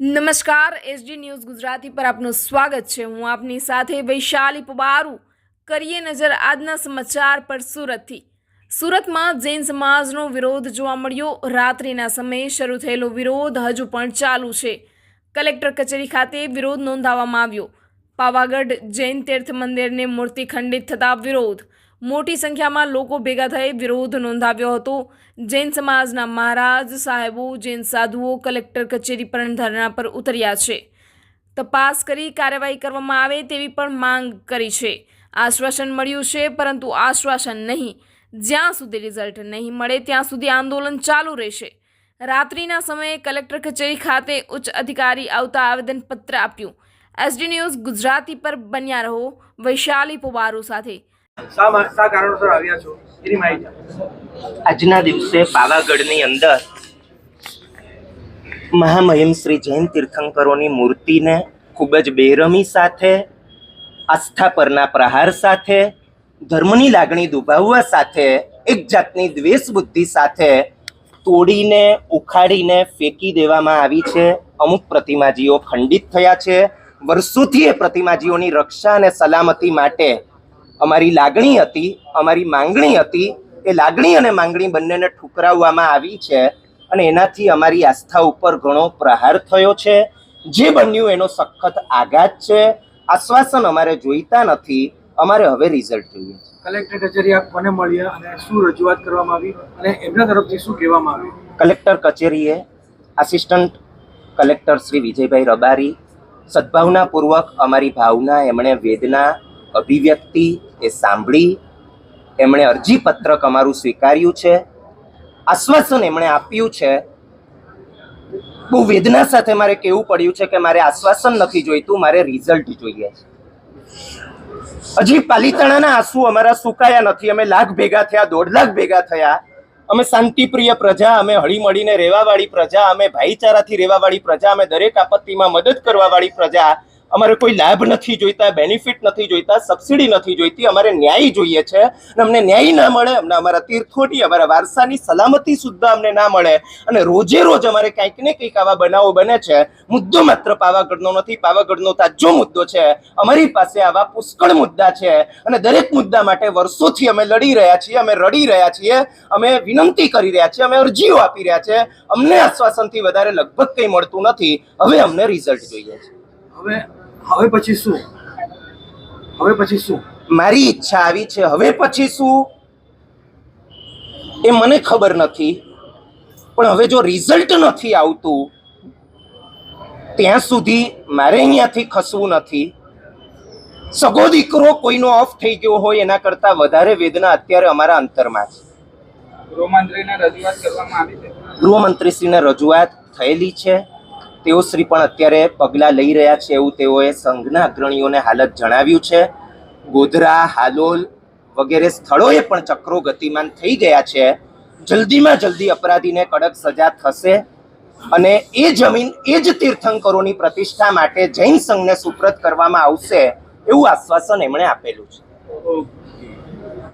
નમસ્કાર, SD news Gujarati પર આપનું સ્વાગત છે. હું આપની સાથે વૈશાલી પબારુ. કરીએ નજર આજના સમાચાર પર સુરતથી. સુરતમાં જૈન સમાજનો વિરોધ જોવા મળ્યો. રાત્રિના સમયે શરૂ થયેલો વિરોધ હજુ પણ ચાલુ છે. કલેક્ટર કચેરી ખાતે વિરોધ નોંધાવવામાં આવ્યો. પાવાગઢ જૈન તીર્થ મંદિરને મૂર્તિ ખંડિત થતા વિરોધ. મોટી સંખ્યામાં લોકો ભેગા થઈ વિરોધ નોંધાવ્યો હતો. જૈન સમાજના મહારાજ સાહેબો, જૈન સાધુઓ કલેક્ટર કચેરી પર ધરણા પર ઉતર્યા છે. તપાસ કરી કાર્યવાહી કરવામાં આવે તેવી પણ માંગ કરી છે. આશ્વાસન મળ્યું છે, પરંતુ આશ્વાસન નહીં. જ્યાં સુધી રિઝલ્ટ નહીં મળે, ત્યાં સુધી આંદોલન ચાલુ રહેશે. રાત્રિના સમયે કલેક્ટર કચેરી ખાતે ઉચ્ચ અધિકારી આવતા આવેદનપત્ર આપ્યું. એસડી ન્યૂઝ ગુજરાતી પર બન્યા રહો, વૈશાલી પોબારો સાથે. આજના દિવસે પાવાગઢની અંદર મહામહિમ શ્રી જૈન તીર્થંકરોની મૂર્તિને ખૂબ જ બેરમી સાથે, આસ્થા પરના પ્રહાર સાથે, ધર્મની લાગણી દુભાવવા સાથે, એક જાતની દ્વેષ બુદ્ધિ સાથે તોડીને, ઉખાડીને ફેંકી દેવામાં આવી છે. અમુક પ્રતિમાજીઓ ખંડિત થયા છે. વર્ષોથી એ પ્રતિમાજીઓની રક્ષા અને સલામતી માટે અમારી લાગણી હતી અમારી માંગણી હતી એ લાગણી અને માંગણી બંનેને ઠુકરાવવામાં આવી છે અને એનાથી અમારી આસ્થા ઉપર ઘણો પ્રહાર થયો છે. જે બન્યું એનો સખત આઘાત છે. આશ્વાસન અમારે જોઈતા નથી. અમારે હવે રિઝલ્ટ જોઈએ છે. કલેક્ટર કચેરી આપ કોને મળ્યા અને શું રજૂઆત કરવામાં આવી અને એમના તરફથી શું કહેવામાં આવ્યું? કલેક્ટર કચેરીએ આસિસ્ટન્ટ કલેક્ટર શ્રી વિજયભાઈ રબારી સદભાવનાપૂર્વક અમારી ભાવના એમણે વેદના અભિવ્યક્તિ એ સાંભળી એમણે અરજીપત્રક અમારું સ્વીકાર્યું છે. આશ્વાસન એમણે આપ્યું છે. બહુ વેદના સાથે મારે કહેવું પડ્યું છે કે મારે આશ્વાસન નથી જોઈતું, મારે રિઝલ્ટ જોઈએ છે. હજી પાલિતાણાના આંસુ અમારા સુકાયા નથી. અમે લાખ ભેગા થયા, દોઢ લાખ ભેગા થયા. અમે શાંતિપ્રિય પ્રજા, અમે હળીમળીને રહેવાવાળી પ્રજા, અમે ભાઈચારાથી રહેવાવાળી પ્રજા, અમે દરેક આપત્તિમાં મદદ કરવાવાળી પ્રજા. અમારે કોઈ લાભ નથી જોઈતા બેનિફિટ નથી જોઈતા સબસિડી નથી જોઈતી, અમારે ન્યાય જોઈએ છે. અને અમને ન્યાય ના મળે, અમને અમારા તીર્થોની અમારા વારસાની સલામતી સુદ્ધા અમને ના મળે. અને રોજે રોજ અમારે કંઈક ને કંઈક આવા બનાવો બને છે. મુદ્દો માત્ર પાવાગઢનો નથી, પાવાગઢનો તાજો મુદ્દો છે. અમારી પાસે આવા પુષ્કળ મુદ્દા છે. અને દરેક મુદ્દા માટે વર્ષોથી અમે લડી રહ્યા છીએ, અમે રડી રહ્યા છીએ, અમે વિનંતી કરી રહ્યા છીએ, અમે અરજીઓ આપી રહ્યા છે અમને આશ્વાસનથી વધારે લગભગ કંઈ મળતું નથી. હવે અમને રિઝલ્ટ જોઈએ છે. હવે હવે પછી શું? હવે પછી શું? મારી ઈચ્છા આવી છે હવે પછી શું? એ મને ખબર નથી પણ હવે જો રિઝલ્ટ નથી આવતું ત્યાં સુધી મારે અહીંયાથી ખસવું નથી. સગો દીકરો કોઈનો ઓફ થઈ ગયો હોય એના કરતાં વધારે વેદના અત્યારે અમારા અંતરમાં છે. ગૃહમંત્રીને રજૂઆત કરવામાં આવી છે? ગૃહમંત્રીશ્રીને રજૂઆત થયેલી છે. તેઓ શ્રી પણ અત્યારે પગલાં લઈ રહ્યા છે એવું તેઓએ સંઘના અગ્રણીઓને હાલત જણાવ્યું છે. ગોધરા, હાલોલ વગેરે સ્થળોએ પણ ચક્રો ગતિમાન થઈ ગયા છે. જલ્દીમાં જલ્દી અપરાધીને કડક સજા થશે અને એ જમીન એ જ તીર્થંકરોની પ્રતિષ્ઠા માટે જૈન સંઘને સુપ્રત કરવામાં આવશે એવું આશ્વાસન એમણે આપેલું છે.